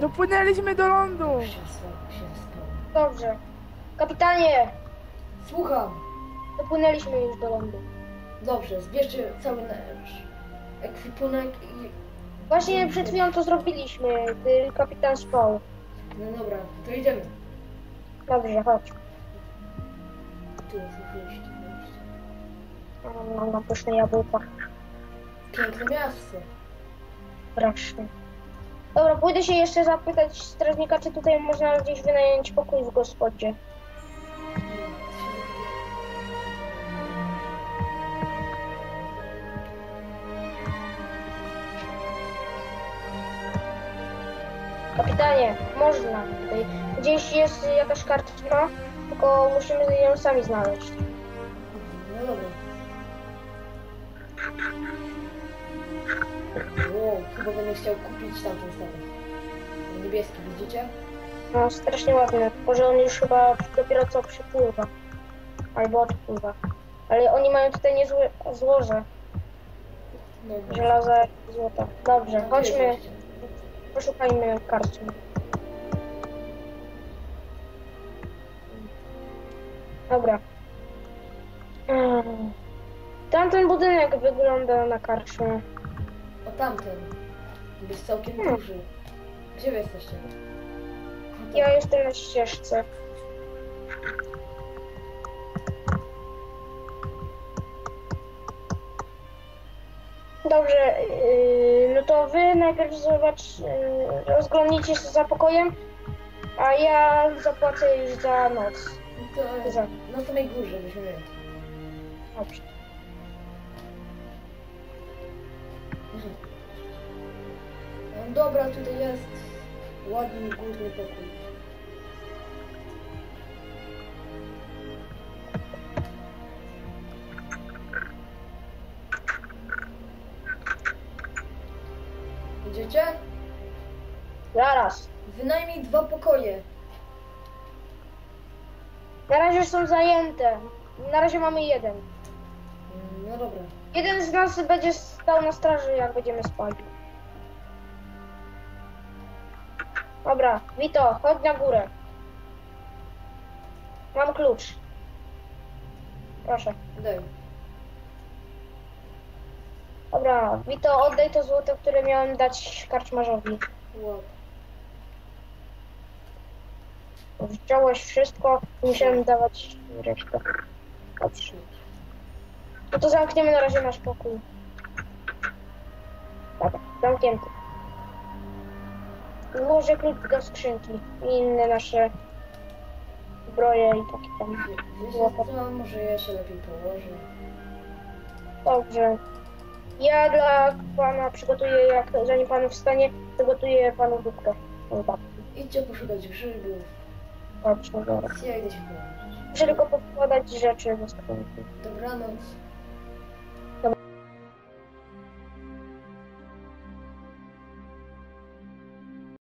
Dopłynęliśmy do lądu. Dobrze. Kapitanie, Słucham. dopłynęliśmy już do lądu. Dobrze, zbierzcie cały nasz ekwipunek i... Właśnie przed chwilą to zrobiliśmy, gdy kapitan spał. No dobra, to idziemy. Dobrze, chodź. Tu wyjść. Mam na pyszne jabłka. Piękne miasto. Strasznie. Dobra, pójdę się jeszcze zapytać strażnika, czy tutaj można gdzieś wynająć pokój w gospodzie. Kapitanie, można. Gdzieś jest jakaś kartka, tylko musimy ją sami znaleźć. Chciał kupić tamten statek. Niebieski, widzicie? No, strasznie ładny. Może on już chyba dopiero co przypływa. Albo odpływa. Ale oni mają tutaj niezłe złoże. Dobra. Żelaza i złota. Dobrze, chodźmy, poszukajmy karty. Dobra. Mm. Tamten budynek wygląda na karczmę. O tamten. Jest całkiem Hmm. duży. Gdzie wy jesteście? O, tam. Ja jestem na ścieżce. Dobrze, yy, no to wy najpierw zobacz, yy, rozglądnijcie się za pokojem, a ja zapłacę już za noc. To Za. na samej górze byśmy. Dobrze. Mhm. Dobra, tutaj jest ładny górny pokój. Idziecie? Zaraz. Wynajmij dwa pokoje. Na razie są zajęte. Na razie mamy jeden. No dobra. Jeden z nas będzie stał na straży, jak będziemy spać. Dobra, Wito, chodź na górę. Mam klucz. Proszę. Daj. Dobra, Wito, oddaj to złoto, które miałem dać karczmarzowi. Wow. Wziąłeś wszystko, musiałem dawać resztę. Dobrze. No to zamkniemy na razie nasz pokój. Dobra, zamknięty. Włożę klucz do skrzynki i inne nasze zbroje i takie tam. Wiecie co, może ja się lepiej położę. Dobrze. Ja dla pana przygotuję, jak zanim pan wstanie, przygotuję panu dupkę. Idźcie poszukać grzybów. Dobrze, dobra. Ja idę się położyć. Muszę tylko pokładać rzeczy skrzynki. Dobranoc.